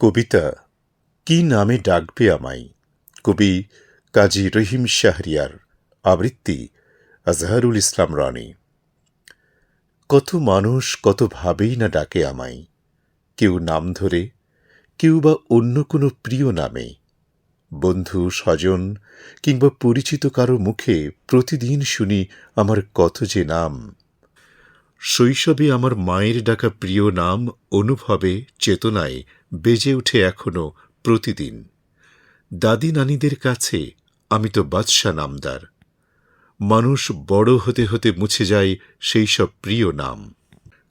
কবিতা, কি নামে ডাকবে আমায়? কবি কাজী রহিম শাহরিয়ার, আবৃত্তি আজহারুল ইসলাম রানী। কত মানুষ কত ভাবেই না ডাকে আমায়। কেউ নাম ধরে, কেউ বা অন্য কোনো প্রিয় নামে। বন্ধু, স্বজন কিংবা পরিচিত কারও মুখে প্রতিদিন শুনি আমার কত যে নাম। শৈশবে আমার মায়ের ডাকা প্রিয় নাম অনুভবে, চেতনায় বেজে ওঠে এখনও প্রতিদিন। দাদি নানিদের কাছে আমি তো বাদশা নামদার। মানুষ বড় হতে হতে মুছে যায় সেই সব প্রিয় নাম।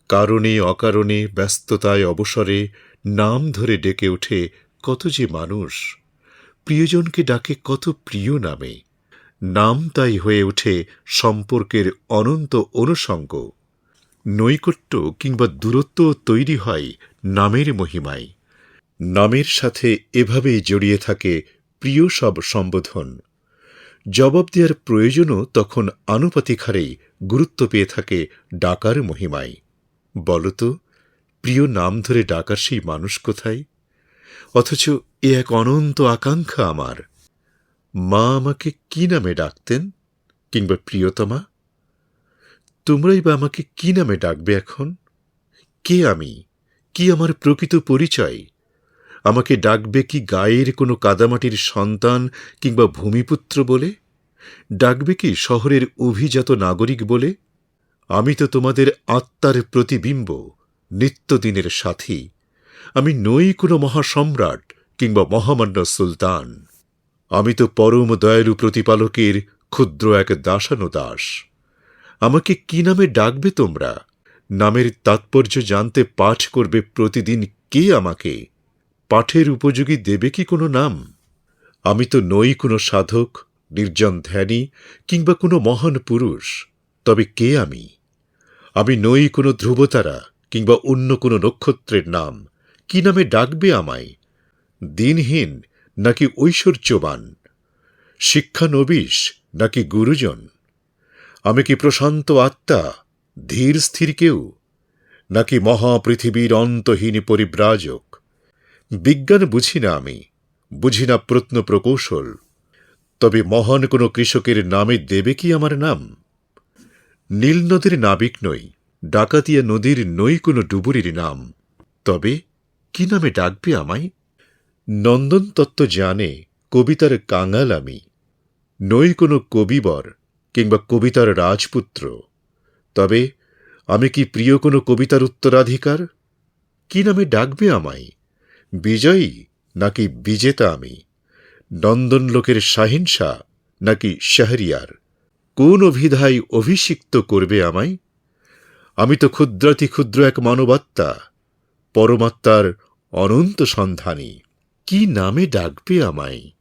কারণে অকারণে ব্যস্ততায় অবসরে নাম ধরে ডেকে ওঠে কত যে মানুষ। প্রিয়জনকে ডাকে কত প্রিয় নামে। নাম তাই হয়ে ওঠে সম্পর্কের অনন্ত অনুষঙ্গ। নৈকট্য কিংবা দূরত্ব তৈরি হয় নামের মহিমায়। নামের সাথে এভাবেই জড়িয়ে থাকে প্রিয় সব সম্বোধন। জবাব দেওয়ার প্রয়োজনও তখন আনুপাতিক হারেই গুরুত্ব পেয়ে থাকে ডাকার মহিমায়। বলতো প্রিয় নাম ধরে ডাকার সেই মানুষ কোথায়? অথচ এ এক অনন্ত আকাঙ্ক্ষা আমার। মা আমাকে কি নামে ডাকতেন কিংবা প্রিয়তমা? তোমরাই বা আমাকে কি নামে ডাকবে এখন? কে আমি? কি আমার প্রকৃত পরিচয়? আমাকে ডাকবে কি গায়ের কোনো কাদামাটির সন্তান কিংবা ভূমিপুত্র বলে? ডাকবে কি শহরের অভিজাত নাগরিক বলে? আমি তো তোমাদের আত্মার প্রতিবিম্ব, নিত্যদিনের সাথী। আমি নই কোনো মহাসম্রাট কিংবা মহামান্য সুলতান। আমি তো পরম দয়ালু প্রতিপালকের ক্ষুদ্র এক দাসানো দাস আমাকে কি নামে ডাকবে তোমরা? নামের তাৎপর্য জানতে পাঠ করবে প্রতিদিন কে আমাকে? পাঠের উপযোগী দেবে কি কোনো নাম? আমি তো নই কোনো সাধক, নির্জন ধ্যানী কিংবা কোনো মহান পুরুষ, তবে কে আমি? আমি নই কোনো ধ্রুবতারা কিংবা অন্য কোনো নক্ষত্রের নাম, কি নামে ডাকবে আমায়? দিনহীন নাকি ঐশ্বর্যবান? শিক্ষানবিশ নাকি গুরুজন? আমি কি প্রশান্ত আত্মা, ধীর স্থির কেউ? নাকি মহাপৃথিবীর অন্তহীন পরিব্রাজক? বিজ্ঞান বুঝি না আমি, বুঝি না প্রত্ন প্রকৌশল। তবে মহান কোনো কৃষকের নামে দেবে কি আমার নাম? নীল নদীর নাবিক নই, ডাকাতিয়া নদীর নই কোনো ডুবুরির নাম। তবে কি নামে ডাকবে আমায়? নন্দন তত্ত্ব জানে, কবিতার কাঙাল আমি। নই কোনো কবিবর কিংবা কবিতার রাজপুত্র। তবে আমি কি প্রিয় কোনো কবিতার উত্তরাধিকার? কি নামে ডাকবে আমায়? বিজয়ী নাকি বিজেতা আমি নন্দন লোকের শাহিনশা নাকি শাহরিয়ার? কোন অভিধায় অভিষিক্ত করবে আমায়? আমি তো ক্ষুদ্রাতি ক্ষুদ্র এক মানবাত্মা, পরমাত্মার অনন্ত সন্ধানী। কি নামে ডাকবে আমায়?